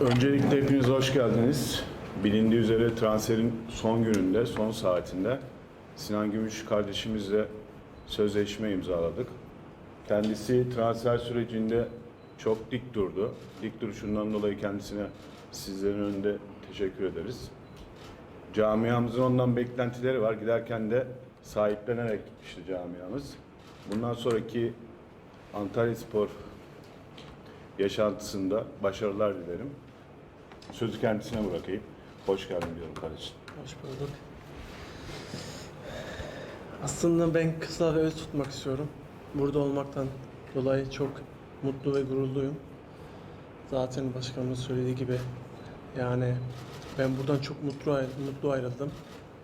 Öncelikle hepiniz hoş geldiniz. Bilindiği üzere transferin son gününde, son saatinde Sinan Gümüş kardeşimizle sözleşme imzaladık. Kendisi transfer sürecinde çok dik durdu. Dik duruşundan dolayı kendisine sizlerin önünde teşekkür ederiz. Camiamızın ondan beklentileri var. Giderken de sahiplenerek gitmişti camiamız. Bundan sonraki Antalya Spor yaşantısında başarılar dilerim. Sözü kendisine bırakayım. Hoş geldin diyorum kardeşim. Hoş bulduk. Aslında ben kısa ve öz tutmak istiyorum. Burada olmaktan dolayı çok mutlu ve gururluyum. Zaten başkanımız söylediği gibi yani ben buradan çok mutlu, mutlu ayrıldım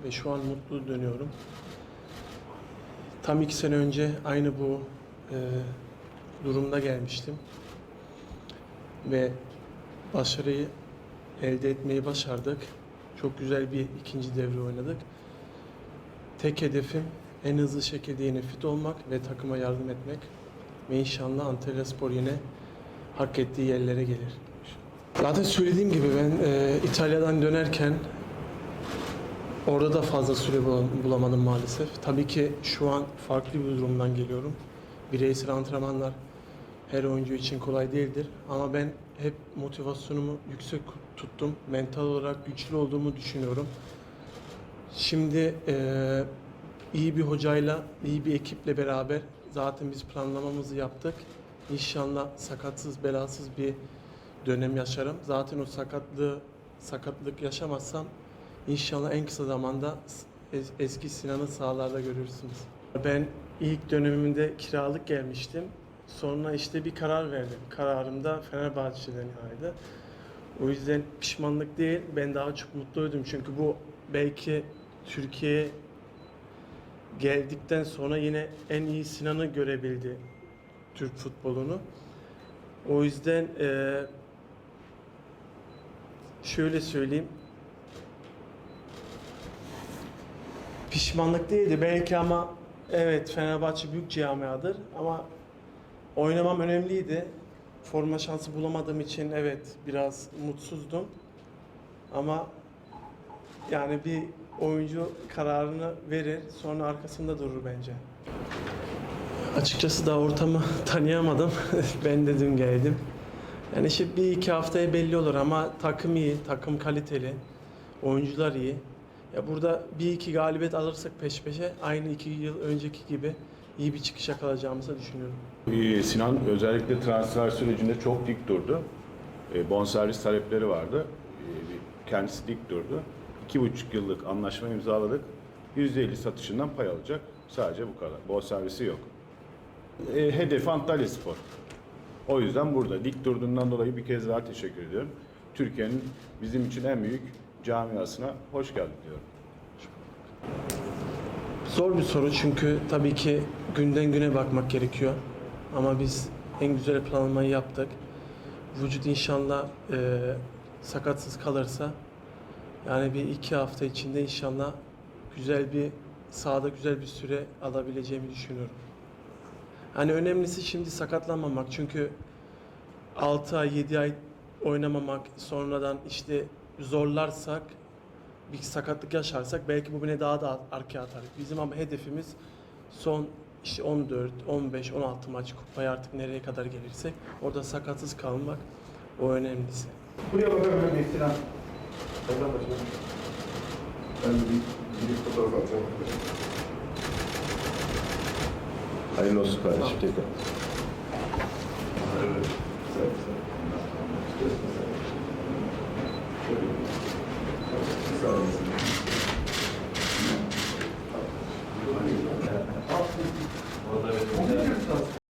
ve şu an mutlu dönüyorum. Tam iki sene önce aynı bu e, durumda gelmiştim ve başarıyı elde etmeyi başardık. Çok güzel bir ikinci devre oynadık. Tek hedefim en hızlı şekilde yine fit olmak ve takıma yardım etmek. Ve inşallah Antalya Spor yine hak ettiği yerlere gelir. Zaten söylediğim gibi ben e, İtalya'dan dönerken orada da fazla süre bul- bulamadım maalesef. Tabii ki şu an farklı bir durumdan geliyorum. Bireysel antrenmanlar her oyuncu için kolay değildir. Ama ben hep motivasyonumu yüksek tuttum. Mental olarak güçlü olduğumu düşünüyorum. Şimdi eee, iyi bir hocayla, iyi bir ekiple beraber zaten biz planlamamızı yaptık. İnşallah sakatsız, belasız bir dönem yaşarım. Zaten o sakatlığı, sakatlık yaşamazsam inşallah en kısa zamanda es- eski Sinan'ı sahalarda görürsünüz. Ben ilk dönemimde kiralık gelmiştim. Sonra işte bir karar verdim. Kararım da Fenerbahçe'den yanaydı. O yüzden pişmanlık değil, ben daha çok mutluydum. Çünkü bu belki Türkiye'ye geldikten sonra yine en iyi Sinan'ı görebildi Türk futbolunu. O yüzden eee, şöyle söyleyeyim. Pişmanlık değildi belki ama evet Fenerbahçe büyük camiadır ama oynamam önemliydi. Forma şansı bulamadığım için evet biraz mutsuzdum. Ama yani bir oyuncu kararını verir sonra arkasında durur bence. Açıkçası daha ortamı tanıyamadım. ben de dün geldim. Yani işte bir iki haftaya belli olur ama takım iyi, takım kaliteli, oyuncular iyi. Ya burada bir iki galibiyet alırsak peş peşe aynı iki yıl önceki gibi iyi bir çıkış yakalayacağımızı düşünüyorum. Sinan özellikle transfer sürecinde çok dik durdu. Ee, bonservis talepleri vardı. Ee, kendisi dik durdu. İki buçuk yıllık anlaşma imzaladık. %50 satışından pay alacak. Sadece bu kadar. Bonservisi yok. Ee, hedefi Antalya Spor. O yüzden burada dik durduğundan dolayı bir kez daha teşekkür ediyorum. Türkiye'nin bizim için en büyük camiasına hoş geldin diyorum. Zor bir soru çünkü tabii ki günden güne bakmak gerekiyor. Ama biz en güzel planlamayı yaptık. Vücut inşallah e, sakatsız kalırsa yani bir iki hafta içinde inşallah güzel bir sahada güzel bir süre alabileceğimi düşünüyorum. Hani önemlisi şimdi sakatlanmamak çünkü 6 ay 7 ay oynamamak sonradan işte zorlarsak bir sakatlık yaşarsak belki bu beni daha da arkaya atar. Bizim ama hedefimiz son işte 14, 15, 16 maç kupaya artık nereye kadar gelirsek orada sakatsız kalmak o önemlisi. Buraya bakabilir miyiz Sinan? Oradan başlayalım. Ben de bir, bir fotoğraf atacağım. Hayırlı olsun kardeşim tekrar. Evet. Güzel, güzel. Christ.